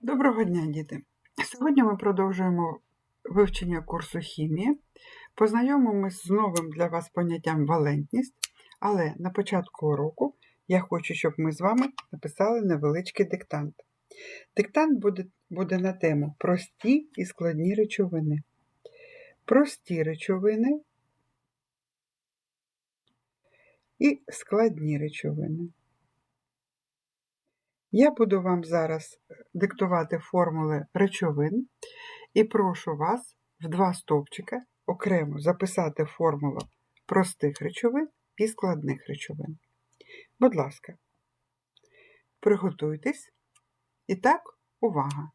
Доброго дня, діти! Сьогодні ми продовжуємо вивчення курсу хімії. Познайомимось з новим для вас поняттям валентність, але на початку уроку я хочу, щоб ми з вами написали невеличкий диктант. Диктант буде, буде на тему прості і складні речовини. Прості речовини і складні речовини. Я буду вам зараз диктувати формули речовин і прошу вас в два стовпчика окремо записати формулу простих речовин і складних речовин. Будь ласка, приготуйтесь. І так, увага!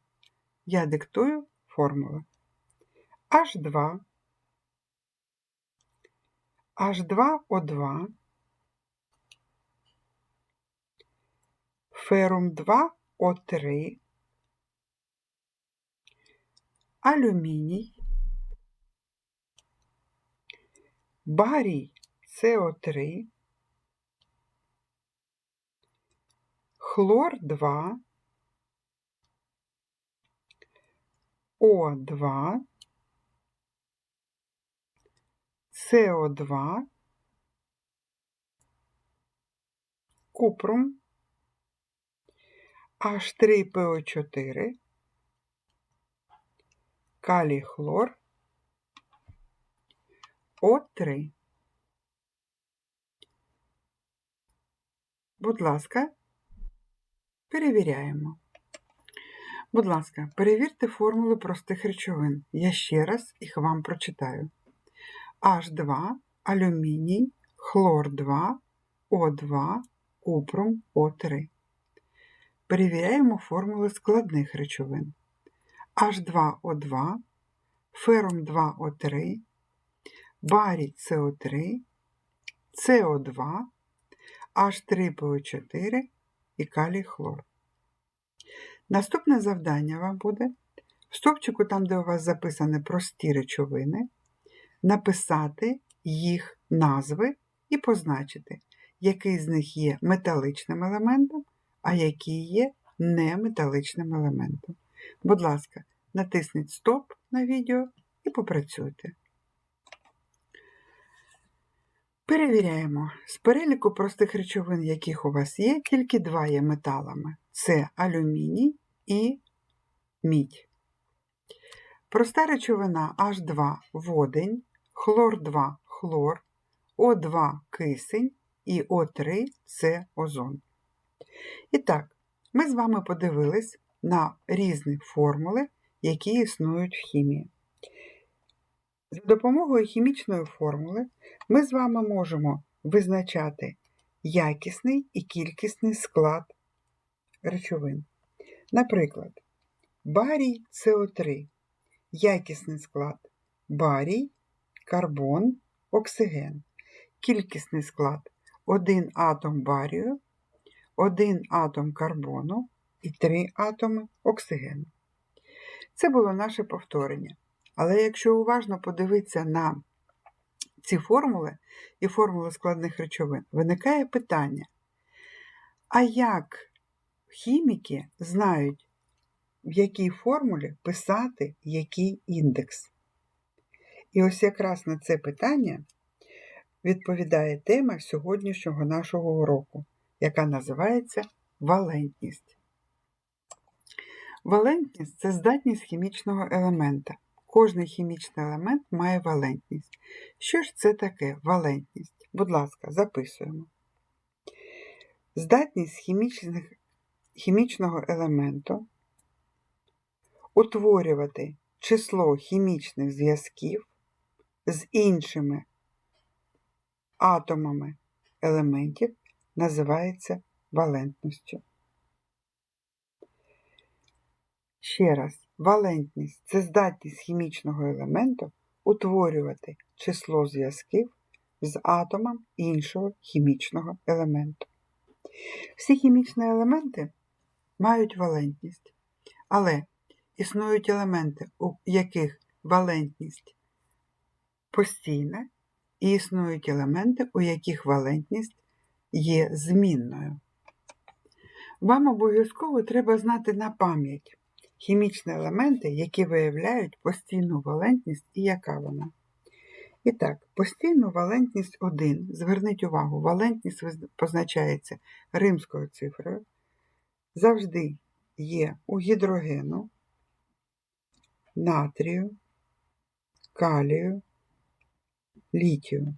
Я диктую формули. H2, H2O2, ферум 2 О3, алюміній, барій СО3, хлор 2, О2, СО2, купрум, H3PO4, калій хлор, О3. Будь ласка, перевіряємо. Будь ласка, перевірте формули простих речовин. Я ще раз їх вам прочитаю. H2, алюміній, хлор 2, О2, купрум, О3. Перевіряємо формули складних речовин. H2O2, ферум 2O3, барій СО3, СО2, H3PO4 і калій хлор. Наступне завдання вам буде в стовпчику, там, де у вас записані прості речовини, написати їх назви і позначити, який з них є металичним елементом, а який є неметаличним елементом. Будь ласка, натисніть Стоп на відео і попрацюйте. Перевіряємо. З переліку простих речовин, яких у вас є, тільки два є металами: це алюміній і мідь. Проста речовина H2 водень, хлор 2 хлор, О2 кисень і О3 це озон. І так, ми з вами подивились на різні формули, які існують в хімії. За допомогою хімічної формули ми з вами можемо визначати якісний і кількісний склад речовин. Наприклад, барій СО3, якісний склад барій, карбон, оксиген, кількісний склад 1 атом барію, 1 атом карбону і 3 атоми оксигену. Це було наше повторення. Але якщо уважно подивитися на ці формули і формули складних речовин, виникає питання: а як хіміки знають, в якій формулі писати який індекс? І ось якраз на це питання відповідає тема сьогоднішнього нашого уроку, яка називається валентність. Валентність це здатність хімічного елемента. Кожний хімічний елемент має валентність. Що ж це таке валентність? Будь ласка, записуємо. Здатність хімічних, хімічного елементу утворювати число хімічних зв'язків з іншими атомами елементів називається валентністю. Ще раз, валентність це здатність хімічного елементу утворювати число зв'язків з атомом іншого хімічного елементу. Всі хімічні елементи мають валентність, але існують елементи, у яких валентність постійна, і існують елементи, у яких валентність є змінною. Вам обов'язково треба знати на пам'ять хімічні елементи, які виявляють постійну валентність і яка вона. І так, постійну валентність 1. Зверніть увагу, валентність позначається римською цифрою. Завжди є у гідрогену, натрію, калію, літію.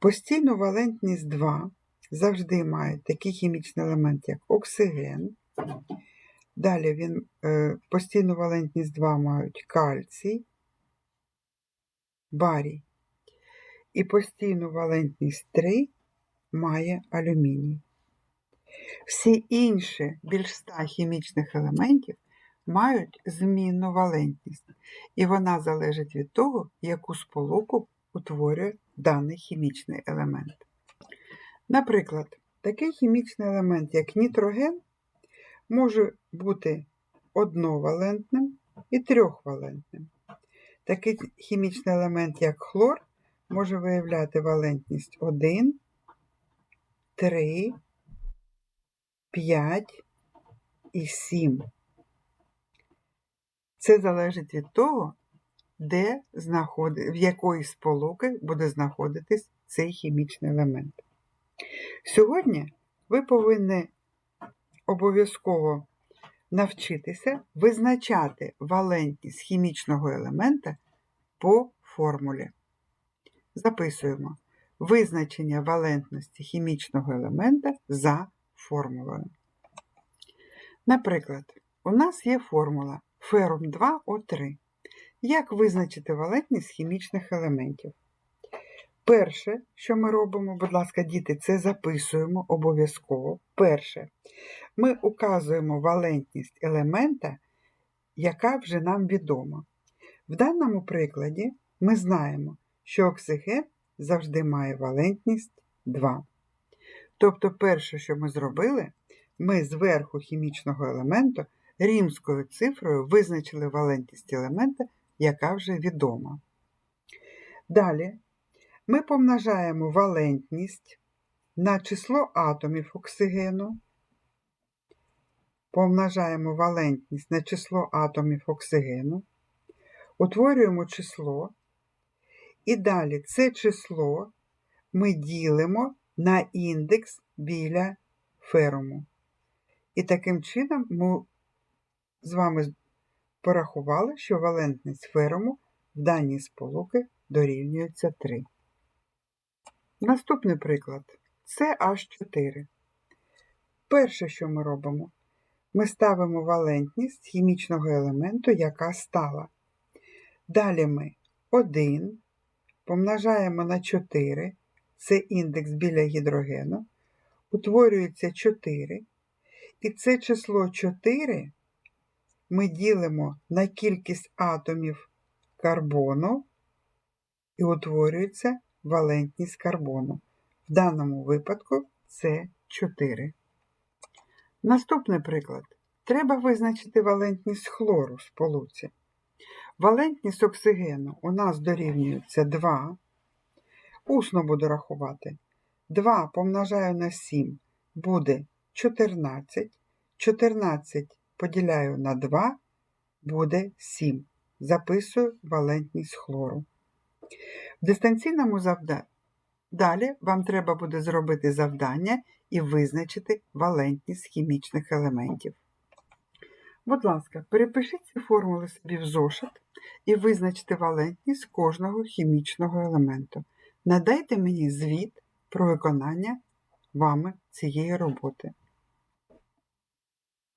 Постійну валентність 2 завжди має такий хімічний елемент, як оксиген. Далі він е, постійну валентність 2 мають кальцій, барій. І постійну валентність 3 має алюміній. Всі інші більш ста хімічних елементів мають змінну валентність, і вона залежить від того, яку сполуку утворює даний хімічний елемент. Наприклад, такий хімічний елемент, як нітроген, може бути одновалентним і трьохвалентним. Такий хімічний елемент, як хлор, може виявляти валентність 1, 3, 5 і 7. Це залежить від того, де знаходи, в якої сполуки буде знаходитись цей хімічний елемент. Сьогодні ви повинні обов'язково навчитися визначати валентність хімічного елемента по формулі. Записуємо визначення валентності хімічного елемента за формулою. Наприклад, у нас є формула ферум 2О3. Як визначити валентність хімічних елементів? Перше, що ми робимо, будь ласка, діти, це записуємо обов'язково. Перше, ми указуємо валентність елемента, яка вже нам відома. В даному прикладі ми знаємо, що оксиген завжди має валентність 2. Тобто, перше, що ми зробили, ми зверху хімічного елементу римською цифрою визначили валентність елемента, яка вже відома. Далі ми помножаємо валентність на число атомів оксигену, помножаємо валентність на число атомів оксигену, утворюємо число, і далі це число ми ділимо на індекс біля феруму. І таким чином ми з вами порахували, що валентність феруму в даній сполуки дорівнюється 3. Наступний приклад це H4. Перше, що ми робимо, ми ставимо валентність хімічного елементу, яка стала. Далі ми 1 помножаємо на 4, це індекс біля гідрогену, утворюється 4. І це число 4 ми ділимо на кількість атомів карбону і утворюється валентність карбону. В даному випадку це 4. Наступний приклад. Треба визначити валентність хлору в сполуці. Валентність оксигену у нас дорівнюється 2. Усно буду рахувати. 2 помножаю на 7 буде 14. 14 поділяю на 2 буде 7. Записую валентність хлору. В дистанційному завданні далі вам треба буде зробити завдання і визначити валентність хімічних елементів. Будь ласка, перепишіть ці формули собі в зошит і визначте валентність кожного хімічного елементу. Надайте мені звіт про виконання вами цієї роботи.